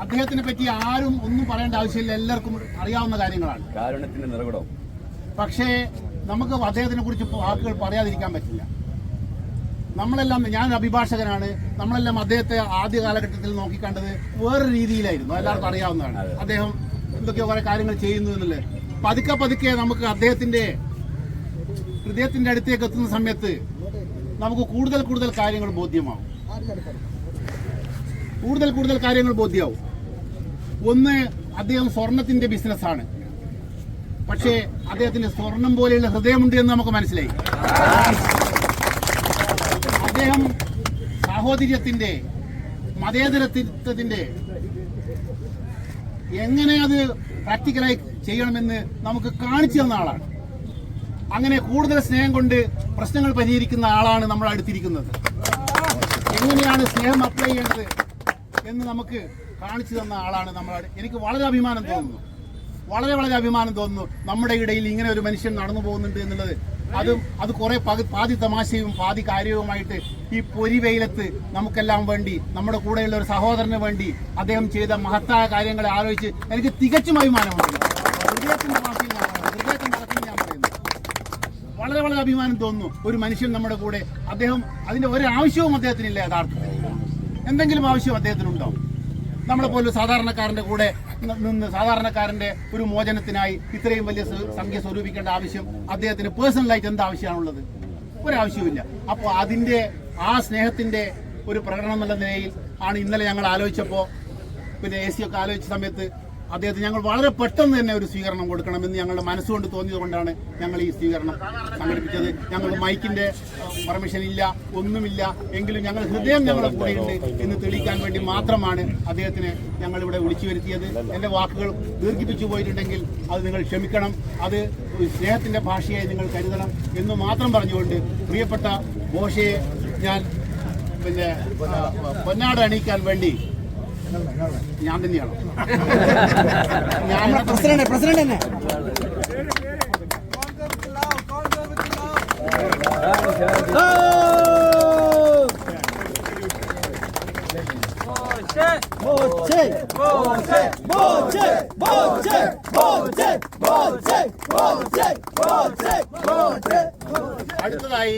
അദ്ദേഹത്തിനെ പറ്റി ആരും ഒന്നും പറയേണ്ട ആവശ്യമില്ല. എല്ലാവർക്കും അറിയാവുന്ന കാര്യങ്ങളാണ്. കാരണത്തിന്റെ നിറകുടം പക്ഷേ നമുക്ക് അദ്ദേഹത്തിനെ കുറിച്ച് വാക്കുകൾ പറയാതിരിക്കാൻ പറ്റില്ല. നമ്മളെല്ലാം ഞാൻ അഭിഭാഷകനാണ്. നമ്മളെല്ലാം അദ്ദേഹത്തെ ആദ്യ കാലഘട്ടത്തിൽ നോക്കിക്കണ്ടത് വേറെ രീതിയിലായിരുന്നു. എല്ലാവർക്കും അറിയാവുന്നതാണ്. അദ്ദേഹം എന്തൊക്കെയോ കുറെ കാര്യങ്ങൾ ചെയ്യുന്നു എന്നുള്ളത്. പതുക്കെ പതുക്കെ നമുക്ക് അദ്ദേഹത്തിന്റെ ഹൃദയത്തിന്റെ അടുത്തേക്ക് എത്തുന്ന സമയത്ത് നമുക്ക് കൂടുതൽ കൂടുതൽ കാര്യങ്ങൾ ബോധ്യമാവും. കൂടുതൽ കൂടുതൽ കാര്യങ്ങൾ ബോധ്യമാവും ഒന്ന് അദ്ദേഹം സ്വർണത്തിന്റെ ബിസിനസ്സാണ്. പക്ഷേ അദ്ദേഹത്തിന് സ്വർണം പോലെയുള്ള ഹൃദയമുണ്ട് എന്ന് നമുക്ക് മനസ്സിലായി. അദ്ദേഹം സാഹോദര്യത്തിന്റെ മതേതരത്വത്തിന്റെ എങ്ങനെ അത് പ്രാക്ടിക്കലായി ചെയ്യണമെന്ന് നമുക്ക് കാണിച്ചു തന്ന ആളാണ്. അങ്ങനെ കൂടുതൽ സ്നേഹം കൊണ്ട് പ്രശ്നങ്ങൾ പരിഹരിക്കുന്ന ആളാണ് നമ്മൾ അടുത്തിരിക്കുന്നത്. എങ്ങനെയാണ് സ്നേഹം അപ്ലൈ ചെയ്യേണ്ടത്? എന്ന് നമുക്ക് കാണിച്ചു തന്ന ആളാണ് നമ്മൾ എനിക്ക് വളരെ അഭിമാനം തോന്നുന്നു. വളരെ വളരെ അഭിമാനം തോന്നുന്നു. നമ്മുടെ ഇടയിൽ ഇങ്ങനെ ഒരു മനുഷ്യൻ നടന്നു പോകുന്നുണ്ട് എന്നുള്ളത്. അതും അത് കുറെ പാതി തമാശയും പാതി കാര്യവുമായിട്ട് ഈ പൊരി വെയിലത്ത് നമുക്കെല്ലാം വേണ്ടി നമ്മുടെ കൂടെയുള്ള ഒരു സഹോദരന് വേണ്ടി അദ്ദേഹം ചെയ്ത മഹത്തായ കാര്യങ്ങളെ ആലോചിച്ച് എനിക്ക് തികച്ചും അഭിമാനമുണ്ട് വളരെ വളരെ അഭിമാനം തോന്നുന്നു. ഒരു മനുഷ്യൻ നമ്മുടെ കൂടെ അദ്ദേഹം അതിന്റെ ഒരു ആവശ്യവും അദ്ദേഹത്തിനില്ല യഥാർത്ഥത്തിൽ. എന്തെങ്കിലും ആവശ്യം അദ്ദേഹത്തിനുണ്ടോ? നമ്മളെ പോലെ സാധാരണക്കാരന്റെ കൂടെ നിന്ന് സാധാരണക്കാരന്റെ ഒരു മോചനത്തിനായി ഇത്രയും വലിയ സംഖ്യ സ്വരൂപിക്കേണ്ട ആവശ്യം അദ്ദേഹത്തിന് പേഴ്സണലായിട്ട് എന്ത് ആവശ്യമാണുള്ളത് ഒരാവശ്യവുമില്ല. അപ്പോൾ അതിന്റെ ആ സ്നേഹത്തിന്റെ ഒരു പ്രകടനം എന്നുള്ള നിലയിൽ ആണ് ഇന്നലെ ഞങ്ങൾ ആലോചിച്ചപ്പോൾ പിന്നെ എ സി ഒക്കെ ആലോചിച്ച സമയത്ത് അദ്ദേഹത്തിന് ഞങ്ങൾ വളരെ പെട്ടെന്ന് തന്നെ ഒരു സ്വീകരണം കൊടുക്കണമെന്ന് ഞങ്ങളുടെ മനസ്സുകൊണ്ട് തോന്നിയത് കൊണ്ടാണ് ഞങ്ങൾ ഈ സ്വീകരണം സംഘടിപ്പിച്ചത്. ഞങ്ങൾ മൈക്കിന്റെ പെർമിഷൻ ഇല്ല ഒന്നുമില്ല. എങ്കിലും ഞങ്ങൾ ഹൃദയം ഞങ്ങളുടെ കൂടെയുണ്ട് എന്ന് തെളിയിക്കാൻ വേണ്ടി മാത്രമാണ് അദ്ദേഹത്തിനെ ഞങ്ങൾ ഇവിടെ വിളിച്ചു വരുത്തിയത്. എന്റെ വാക്കുകൾ ദീർഘിപ്പിച്ചു പോയിട്ടുണ്ടെങ്കിൽ അത് നിങ്ങൾ ക്ഷമിക്കണം. അത് സ്നേഹത്തിന്റെ ഭാഷയായി നിങ്ങൾ കരുതണം എന്ന് മാത്രം പറഞ്ഞുകൊണ്ട് പ്രിയപ്പെട്ട ബോഷയെ ഞാൻ പിന്നെ പൊന്നാട അണിയിക്കാൻ വേണ്ടി ഞാൻ തന്നെയാണ്? ഞാൻ പ്രസിഡന്റ് പ്രസിഡന്റ് തന്നെ. അടുത്തതായി